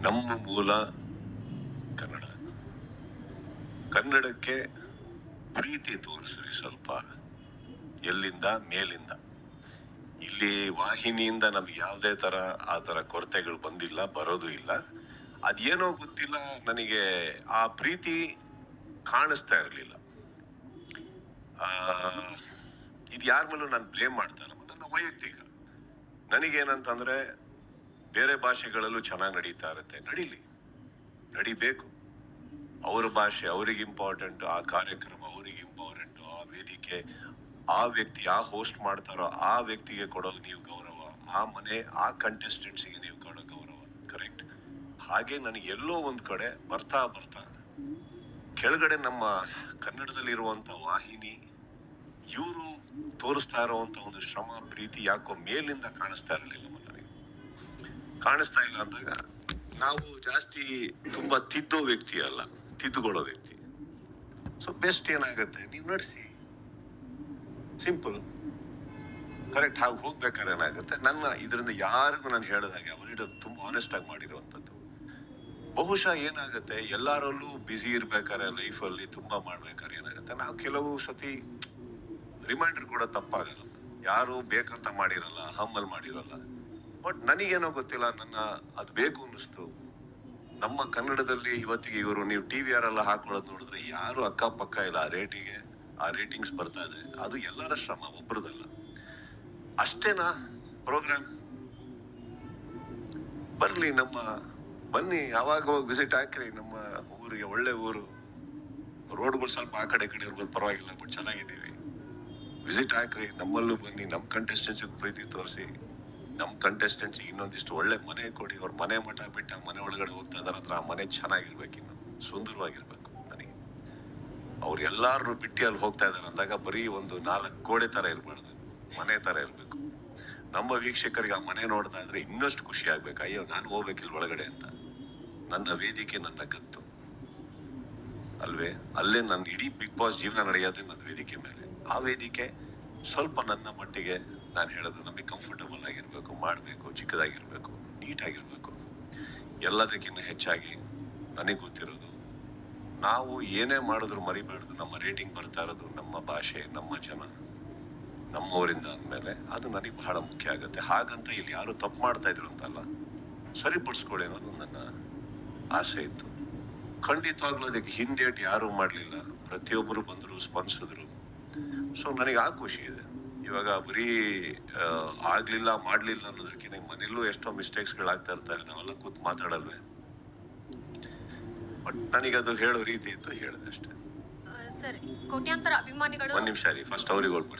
ನಮ್ಮ ಮೂಲ ಕನ್ನಡ. ಕನ್ನಡಕ್ಕೆ ಪ್ರೀತಿ ತೋರಿಸ್ರಿ ಸ್ವಲ್ಪ. ಎಲ್ಲಿಂದ? ಮೇಲಿಂದ. ಇಲ್ಲಿ ವಾಹಿನಿಯಿಂದ ನಮ್ಗೆ ಯಾವುದೇ ತರ ಆ ಥರ ಕೊರತೆಗಳು ಬಂದಿಲ್ಲ, ಬರೋದು ಇಲ್ಲ. ಅದೇನೋ ಗೊತ್ತಿಲ್ಲ, ನನಗೆ ಆ ಪ್ರೀತಿ ಕಾಣಿಸ್ತಾ ಇರಲಿಲ್ಲ. ಇದು ಯಾರ ಮೇಲೂ ನಾನು ಬ್ಲೇಮ್ ಮಾಡ್ತಾ ಇಲ್ಲ. ನನ್ನ ವೈಯಕ್ತಿಕ. ನನಗೇನಂತಂದ್ರೆ ಬೇರೆ ಭಾಷೆಗಳಲ್ಲೂ ಚೆನ್ನಾಗಿ ನಡೀತಾ ಇರುತ್ತೆ. ನಡೀಲಿ. ನಡಿಬೇಕು. ಅವ್ರ ಭಾಷೆ ಅವ್ರಿಗೆ ಇಂಪಾರ್ಟೆಂಟ್ ಆ ಕಾರ್ಯಕ್ರಮ ಅವ್ರಿಗೆ ಇಂಪಾರ್ಟೆಂಟ್ ಆ ವೇದಿಕೆ, ಆ ವ್ಯಕ್ತಿ ಆ ಹೋಸ್ಟ್ ಮಾಡ್ತಾರೋ ಆ ವ್ಯಕ್ತಿಗೆ ಕೊಡೋ ನೀವು ಗೌರವ. ಆ ಮನೆ, ಆ ಕಂಟೆಸ್ಟೆಂಟ್ಸಿಗೆ ನೀವು ಕೊಡೋ ಗೌರವ. ಕರೆಕ್ಟ್ ಹಾಗೆ ನನಗೆ ಎಲ್ಲೋ ಒಂದು ಕಡೆ ಬರ್ತಾ ಬರ್ತಾ ಕೆಳಗಡೆ ನಮ್ಮ ಕನ್ನಡದಲ್ಲಿರುವಂಥ ವಾಹಿನಿ, ಇವರು ತೋರಿಸ್ತಾ ಇರುವಂತ ಒಂದು ಶ್ರಮ, ಪ್ರೀತಿ ಯಾಕೋ ಮೇಲಿಂದ ಕಾಣಿಸ್ತಾ ಇರಲಿಲ್ಲ ಕಾಣಿಸ್ತಾ ಇಲ್ಲ ಅಂದಾಗ ನಾವು ಜಾಸ್ತಿ ತುಂಬಾ ತಿದ್ದೋ ವ್ಯಕ್ತಿ ಅಲ್ಲ, ತಿದ್ದುಕೊಳ್ಳೋ ವ್ಯಕ್ತಿ. ಸೊ ಬೆಸ್ಟ್ ಏನಾಗುತ್ತೆ? ನೀವು ನಡೆಸಿ. ಸಿಂಪಲ್ ಕರೆಕ್ಟ್ ಆಗಿ ಹೋಗ್ಬೇಕಾದ್ರೆ ಏನಾಗುತ್ತೆ? ನನ್ನ ಇದರಿಂದ ಯಾರಿಗೂ ನಾನು ಹೇಳಿದಾಗೆ ಅವರಿಡ ತುಂಬಾ ಆನೆಸ್ಟ್ ಆಗಿ ಮಾಡಿರುವಂಥದ್ದು. ಬಹುಶಃ ಏನಾಗುತ್ತೆ? ಎಲ್ಲರಲ್ಲೂ ಬ್ಯುಸಿ ಇರ್ಬೇಕಾದ್ರೆ ಲೈಫಲ್ಲಿ ತುಂಬಾ ಮಾಡ್ಬೇಕಾದ್ರೆ ಏನಾಗುತ್ತೆ? ನಾವು ಕೆಲವು ಸತಿ ರಿಮೈಂಡರ್ ಕೂಡ ತಪ್ಪಾಗಲ್ಲ. ಯಾರು ಬೇಕಂತ ಮಾಡಿರಲ್ಲ ಹಮ್ಮಲ್ ಮಾಡಿರಲ್ಲ. ಬಟ್ ನನಗೇನೋ ಗೊತ್ತಿಲ್ಲ, ನನ್ನ ಅದು ಬೇಕು ಅನ್ನಿಸ್ತು. ನಮ್ಮ ಕನ್ನಡದಲ್ಲಿ ಇವತ್ತಿಗೆ ಇವರು, ನೀವು ಟಿ ವಿ ಆರೆಲ್ಲ ಹಾಕೊಳ್ಳೋದು ನೋಡಿದ್ರೆ ಯಾರು ಅಕ್ಕಪಕ್ಕ ಇಲ್ಲ ಆ ರೇಟಿಗೆ, ಆ ರೇಟಿಂಗ್ಸ್ ಬರ್ತಾ ಇದೆ. ಅದು ಎಲ್ಲರ ಶ್ರಮ ಒಬ್ಬರದಲ್ಲ ಅಷ್ಟೇನಾ ಪ್ರೋಗ್ರಾಮ್? ಬರಲಿ ನಮ್ಮ, ಬನ್ನಿ, ಯಾವಾಗ ಹೋಗಿ ವಿಸಿಟ್ ಹಾಕ್ರಿ ನಮ್ಮ ಊರಿಗೆ, ಒಳ್ಳೆ ಊರು. ರೋಡ್ಗಳು ಸ್ವಲ್ಪ ಆ ಕಡೆ ಕಡೆ ಇರ್ಬೋದು, ಪರವಾಗಿಲ್ಲ, ಬಟ್ ಚೆನ್ನಾಗಿದ್ದೀವಿ. ವಿಸಿಟ್ ಹಾಕ್ರಿ, ನಮ್ಮಲ್ಲೂ ಬನ್ನಿ, ನಮ್ಮ ಕಂಟೆಸ್ಟೆನ್ಸಿಗೆ ಪ್ರೀತಿ ತೋರಿಸಿ. ನಮ್ಮ ಕಂಟೆಸ್ಟೆಂಟ್ಸ್ ಇನ್ನೊಂದಿಷ್ಟು ಒಳ್ಳೆ ಮನೆ ಕೊಡಿ, ಅವ್ರ ಮನೆ ಮಠ ಬಿಟ್ಟು ಆ ಮನೆ ಒಳಗಡೆ ಹೋಗ್ತಾ ಇದಾರೆ ಅಂದ್ರೆ ಆ ಮನೆ ಚೆನ್ನಾಗಿರ್ಬೇಕು ಇನ್ನು, ಸುಂದರವಾಗಿರ್ಬೇಕು ನನಗೆ. ಅವ್ರು ಎಲ್ಲಾರು ಬಿಟ್ಟು ಅಲ್ಲಿ ಹೋಗ್ತಾ ಇದಾರೆ ಅಂದಾಗ ಬರೀ ಒಂದು ನಾಲ್ಕು ಗೋಡೆ ತರ ಇರಬಾರ್ದು, ಮನೆ ತರ ಇರಬೇಕು. ನಮ್ಮ ವೀಕ್ಷಕರಿಗೆ ಆ ಮನೆ ನೋಡ್ತಾ ಇದ್ರೆ ಇನ್ನಷ್ಟು ಖುಷಿ ಆಗ್ಬೇಕು, ಅಯ್ಯೋ ನಾನು ಹೋಗ್ಬೇಕಿಲ್ಲ ಒಳಗಡೆ ಅಂತ. ನನ್ನ ವೇದಿಕೆ, ನನ್ನ ಗತ್ತು. ಅಲ್ವೇ? ಅಲ್ಲೇ ನನ್ನ ಇಡೀ ಬಿಗ್ ಬಾಸ್ ಜೀವನ ನಡೆಯೋದೇ ನನ್ನ ವೇದಿಕೆ ಮೇಲೆ. ಆ ವೇದಿಕೆ ಸ್ವಲ್ಪ ನನ್ನ ಮಟ್ಟಿಗೆ ನಾನು ಹೇಳೋದು, ನಮಗೆ ಕಂಫರ್ಟಬಲ್ ಆಗಿರಬೇಕು, ಮಾಡಬೇಕು, ಚಿಕ್ಕದಾಗಿರಬೇಕು, ನೀಟಾಗಿರಬೇಕು. ಎಲ್ಲದಕ್ಕಿಂತ ಹೆಚ್ಚಾಗಿ ನನಗೆ ಗೊತ್ತಿರೋದು, ನಾವು ಏನೇ ಮಾಡಿದ್ರು ಮರಿಬಾರ್ದು ನಮ್ಮ ರೇಟಿಂಗ್ ಬರ್ತಾ ಇರೋದು, ನಮ್ಮ ಭಾಷೆ, ನಮ್ಮ ಜನ, ನಮ್ಮವರಿಂದ ಅಂದಮೇಲೆ ಅದು ನನಗೆ ಬಹಳ ಮುಖ್ಯ ಆಗುತ್ತೆ. ಹಾಗಂತ ಇಲ್ಲಿ ಯಾರು ತಪ್ಪು ಮಾಡ್ತಾ ಇದ್ರು ಅಂತಲ್ಲ, ಸರಿಪಡಿಸ್ಕೊಳ್ಳಿ ಅನ್ನೋದು ನನ್ನ ಆಸೆ ಇತ್ತು. ಖಂಡಿತವಾಗ್ಲೂ ಅದಕ್ಕೆ ಹಿಂದೇಟು ಯಾರು ಮಾಡಲಿಲ್ಲ. ಪ್ರತಿಯೊಬ್ಬರು ಬಂದರು, ಸ್ಪಂದಿಸಿದ್ರು. ಸೊ ನನಗೆ ಆ ಖುಷಿ ಇದೆ. ಇವಾಗ ಬರೀ ಆಗ್ಲಿಲ್ಲ ಮಾಡ್ಲಿಲ್ಲ ಅನ್ನೋದಕ್ಕಿಂತ ಮನೇಲೂ ಎಷ್ಟೋ ಮಿಸ್ಟೇಕ್ಸ್ಗಳಾಗ್ತಾ ಇರ್ತಾರೆ ನಾವೆಲ್ಲ ಕೂತ್ ಮಾತಾಡಲ್ವೇ? ಬಟ್ ನನಗೆ ಅದು ಹೇಳೋ ರೀತಿ ಇತ್ತು ಹೇಳಿದೆ ಅಷ್ಟೇ. ಸರ್. ಕೋಟ್ಯಾಂತರ ಅಭಿಮಾನಿಗಳು ಒಂದ್ ನಿಮಿಷ ರೀ ಫಸ್ಟ್ ಅವ್ರಿಗೆ ಹೋಗ್ಬಿಡ್ತೀನಿ